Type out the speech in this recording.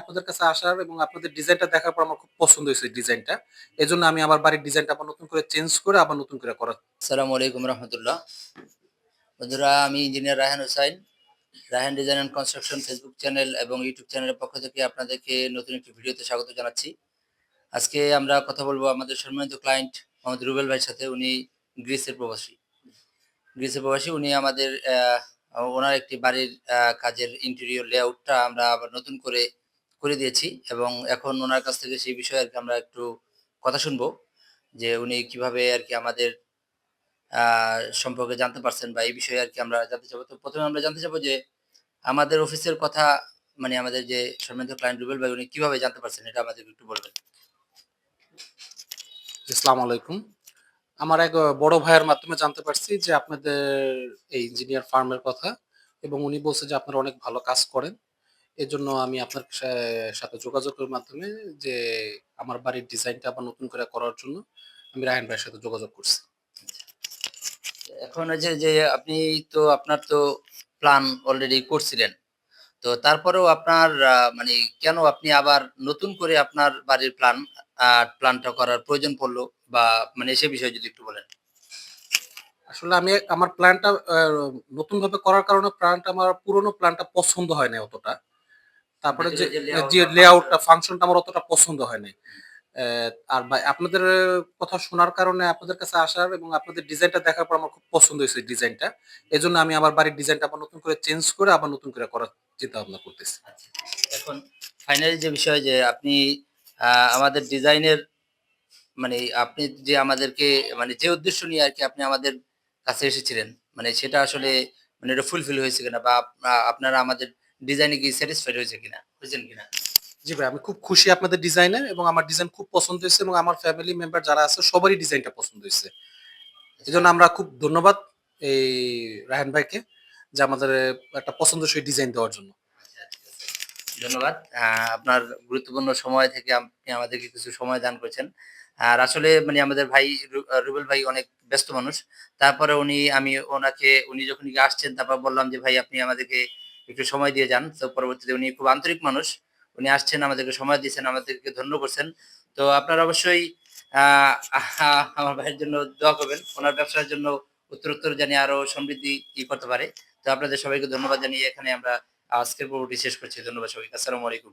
আপনাদের কাছে আসার এবং আপনাদের ডিজাইনটা দেখার পর আমার খুব পছন্দ হয়েছে ডিজাইনটা। এই জন্য আমি আমার বাড়ির ডিজাইনটা আবার নতুন করে চেঞ্জ করে আবার নতুন করে করার আসসালামু আলাইকুম রহমতুল্লাহ। বন্ধুরা, আমি engineer Raihan Hossain, Raihan design and construction Facebook channel এবং ইউটিউব চ্যানেলের পক্ষ থেকে আপনাদেরকে নতুন একটি ভিডিওতে স্বাগত জানাচ্ছি। আজকে আমরা কথা বলব আমাদের সম্মানিত ক্লায়েন্ট মোহাম্মদ রুবেল ভাইয়ের সাথে। উনি গ্রিসের প্রবাসী। গ্রিসের প্রবাসী, উনি আমাদের ওনার একটি বাড়ির কাজের ইন্টেরিয়র লেআউটটা আমরা আবার নতুন করে করে দিয়েছি এবং এখন ওনার কাছ থেকে সেই বিষয়ে আর কি আমরা একটু কথা শুনব, যে উনি কীভাবে আর কি আমাদের সম্পর্কে জানতে পারছেন বা এই বিষয়ে আর কি আমরা জানতে চাবো। তো প্রথমে আমরা জানতে চাবো যে আমাদের অফিসের কথা মানে আমাদের যে সম্মানিত ক্লায়েন্ট রুবেল ভাই, উনি কীভাবে জানতে পারছেন এটা আমাদের একটু বলবেন। আসসালামু আলাইকুম। আমার এক বড় ভাইয়ের মাধ্যমে জানতে পারছি যে আপনাদের এই ইঞ্জিনিয়ার ফার্মের কথা এবং উনি বলছে যে আপনারা অনেক ভালো কাজ করেন। এই জন্য আমি আপনার সা- সাথে যোগাযোগের মাধ্যমে যে আমার বাড়ির ডিজাইনটা আবার নতুন করে করার জন্য আমি রায়হান ভাইয়ের সাথে যোগাযোগ করছি। এখন হচ্ছে যে আপনি তো আপনার তো প্ল্যান অলরেডি করছিলেন তো তারপরেও আপনার আহ, মানে কেন আপনি আবার নতুন করে আপনার বাড়ির প্ল্যান প্ল্যানটা করার প্রয়োজন পড়ল বা মানে সে বিষয়ে যদি একটু বলেন। আসলে আমি আমার প্ল্যানটা নতুন ভাবে করার কারণে প্ল্যানটা আমার পুরনো প্ল্যানটা পছন্দ হয় না অতটা। তারপরে যে যে layout লেআউটটা ফাংশনটা আমার অতটা পছন্দ হয় নাই আর ভাই আপনাদের কথা শোনার কারণে আপনাদের কাছে আসার এবং আপনাদের ডিজাইনটা দেখার পর আমার খুব পছন্দ হয়েছে ডিজাইনটা। এই জন্য আমি আমার বাড়ির ডিজাইনটা আবার নতুন করে চেঞ্জ করে আবার নতুন করে করার চিন্তা ভাবনা করতেছি। আচ্ছা, এখন ফাইনালি যে বিষয় যে আপনি আহ, আমাদের ডিজাইনের মানে আপনি যে আমাদেরকে মানে যে উদ্দেশ্য নিয়ে আর কি আপনি আমাদের কাছে এসেছিলেন মানে সেটা আসলে মানে এটা ফুলফিল হয়েছে কিনা বা আপনারা আমাদের ডিজাইনে কি স্যাটিসফাইড হয়েছে কিনা হয়েছেন কিনা? জি ভাই আমি খুব খুশি আপনাদের ডিজাইনে এবং আমার ডিজাইন খুব পছন্দ হয়েছে এবং আমার ফ্যামিলি মেম্বার যারা আছে সবারই ডিজাইনটা পছন্দ হয়েছে। এই জন্য আমরা খুব ধন্যবাদ এই রায়হান ভাইকে যে আমাদের একটা পছন্দসই ডিজাইন দেওয়ার জন্য। আচ্ছা, ঠিক আছে। ধন্যবাদ। আপনার গুরুত্বপূর্ণ সময় থেকে আপনি আমাদেরকে কিছু সময় দান করেছেন। আর আসলে মানে আমাদের ভাই রুবেল ভাই অনেক ব্যস্ত মানুষ। তারপরে উনি আমি ওনাকে উনি যখন আসছেন তারপর বললাম যে ভাই আপনি আমাদেরকে একটু সময় দিয়ে যান। তো পরবর্তীতে উনি খুব আন্তরিক মানুষ। উনি আসছেন, আমাদেরকে সময় দিয়েছেন, আমাদেরকে ধন্য করছেন। তো আপনারা অবশ্যই আমার ভাইয়ের জন্য দোয়া করবেন। ওনার ব্যবসার জন্য উত্তরোত্তর জানিয়ে আরও সমৃদ্ধি ই করতে পারে। তো আপনাদের সবাইকে ধন্যবাদ জানিয়ে এখানে আমরা আজকের পর্বটি শেষ করছি। ধন্যবাদ সবাইকে। আসসালামু আলাইকুম।